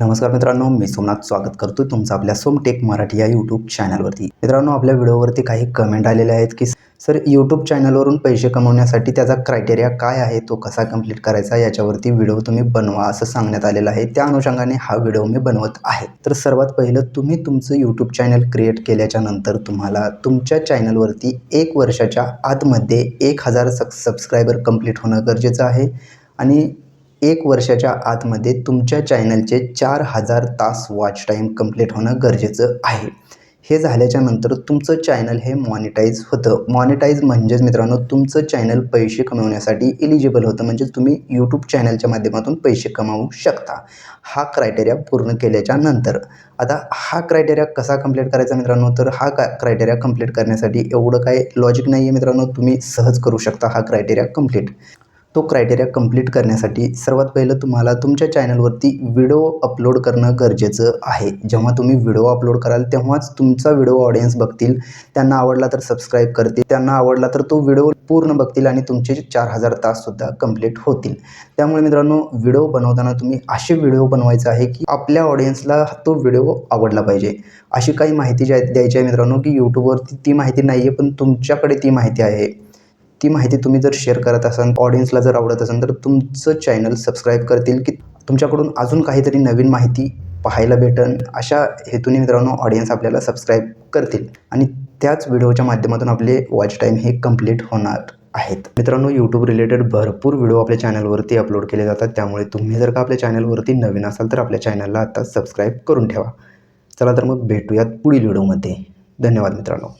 नमस्कार मित्रांनो मी सोमनाथ स्वागत करतो तुमचं आपल्या सोमटेक मराठी या यूट्यूब चॅनलवरती मित्रांनो आपल्या व्हिडिओवरती काही कमेंट आलेले आहेत की सर यूट्यूब चॅनलवरून पैसे कमवण्यासाठी त्याचा क्रायटेरिया काय आहे? तो कसा कंप्लीट करायचा? याच्यावरती व्हिडिओ तुम्ही बनवा असं सांगण्यात आलेलं आहे. त्या अनुषंगाने हा व्हिडिओ मी बनवत आहे. तर सर्वात पहिलं तुम्ही तुमचं यूट्यूब चॅनल क्रिएट केल्याच्यानंतर तुम्हाला तुमच्या चॅनलवरती एक वर्षाच्या आतमध्ये एक हजार सब सबस्क्रायबर कंप्लीट होणं गरजेचं आहे. आणि एक वर्षाच्या आतमध्ये तुमच्या चॅनलचे चार हजार तास वॉच टाईम कंप्लीट होणं गरजेचं आहे. हे झाल्याच्यानंतर तुमचं चॅनल हे मॉनिटाईज होतं. मॉनिटाईज म्हणजेच मित्रांनो तुमचं चॅनल पैसे कमवण्यासाठी एलिजिबल होतं. म्हणजे तुम्ही यूट्यूब चॅनलच्या माध्यमातून पैसे कमावू शकता. हा क्रायटेरिया पूर्ण केल्याच्यानंतर. आता हा क्रायटेरिया कसा कंप्लीट करायचा मित्रांनो? तर हा का क्रायटेरिया कंप्लीट करण्यासाठी एवढं काय लॉजिक नाही आहे मित्रांनो. तुम्ही सहज करू शकता हा क्रायटेरिया कंप्लीट तो क्रायटेरिया कंप्लीट करण्यासाठी सर्वात पहिलं तुम्हाला तुमच्या चॅनलवरती व्हिडिओ अपलोड करणं गरजेचं आहे. जेव्हा तुम्ही व्हिडिओ अपलोड कराल तेव्हाच तुमचा व्हिडिओ ऑडियन्स बघतील. त्यांना आवडला तर सबस्क्राईब करतील. त्यांना आवडला तर तो व्हिडिओ पूर्ण बघतील आणि तुमचे चार हजार ताससुद्धा कंप्लीट होतील. त्यामुळे मित्रांनो व्हिडिओ बनवताना तुम्ही असे व्हिडिओ बनवायचा आहे की आपल्या ऑडियन्सला तो व्हिडिओ आवडला पाहिजे. अशी काही माहिती ज्या द्यायची आहे मित्रांनो की यूट्यूबवरती ती माहिती नाही आहे पण तुमच्याकडे ती माहिती आहे. ती माहिती तुम्ही जर शेअर करत असाल ऑडियन्सला जर आवडत असाल तर तुमचं चॅनल सबस्क्राईब करतील की तुमच्याकडून अजून काहीतरी नवीन माहिती पाहायला भेटन. अशा हेतूने मित्रांनो ऑडियन्स आपल्याला सबस्क्राईब करतील. आणि त्याच व्हिडिओच्या माध्यमातून आपले वॉच टाईम हे कंप्लीट होणार आहेत. मित्रांनो यूट्यूब रिलेटेड भरपूर व्हिडिओ आपल्या चॅनलवरती अपलोड केले जातात. त्यामुळे तुम्ही जर का आपल्या चॅनलवरती नवीन असाल तर आपल्या चॅनलला आता सबस्क्राईब करून ठेवा. चला तर मग भेटूयात पुढील व्हिडिओमध्ये. धन्यवाद मित्रांनो.